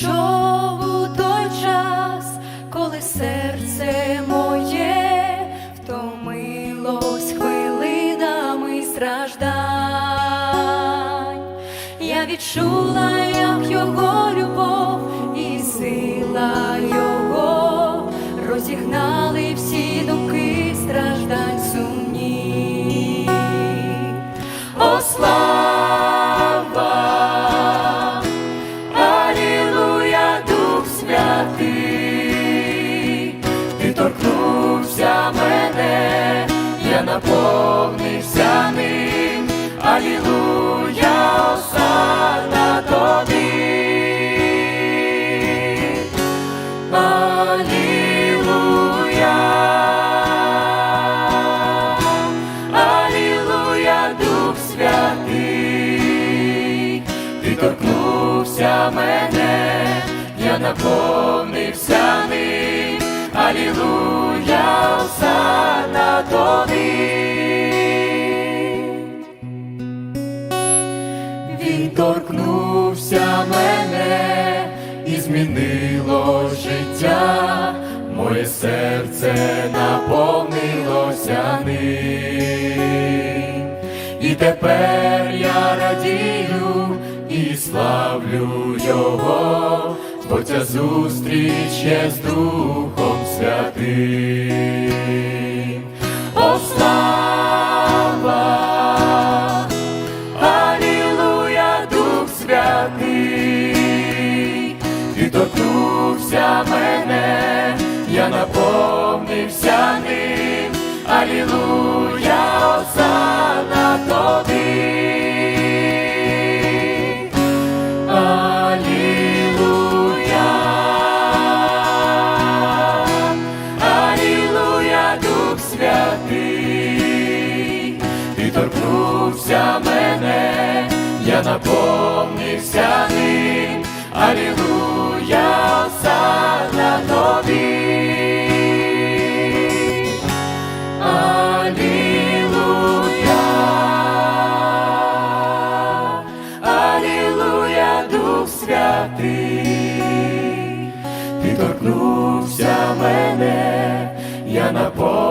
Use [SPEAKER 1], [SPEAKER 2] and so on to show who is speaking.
[SPEAKER 1] прийшов у той час, коли серце моє втомилось хвилинами страждань. Я відчула, як його любов і сила його. Торкнувся мене, я наповнився ним, Алілуя, осана тобі. Він торкнувся мене і змінило життя, моє серце наповнилося ним. І тепер я радію і славлю його, бо ця зустріч є з Духом Святим. О, слава! Дух Святий, ти торкнувся мене, наповнився ним, Алілуя, осана тобі. Алілуя, Дух Святий, ти мене, я наповнився ним, Алілуя, Алілуя, Алілуя, Дух Святий, ти торкнувся мене, я наповнився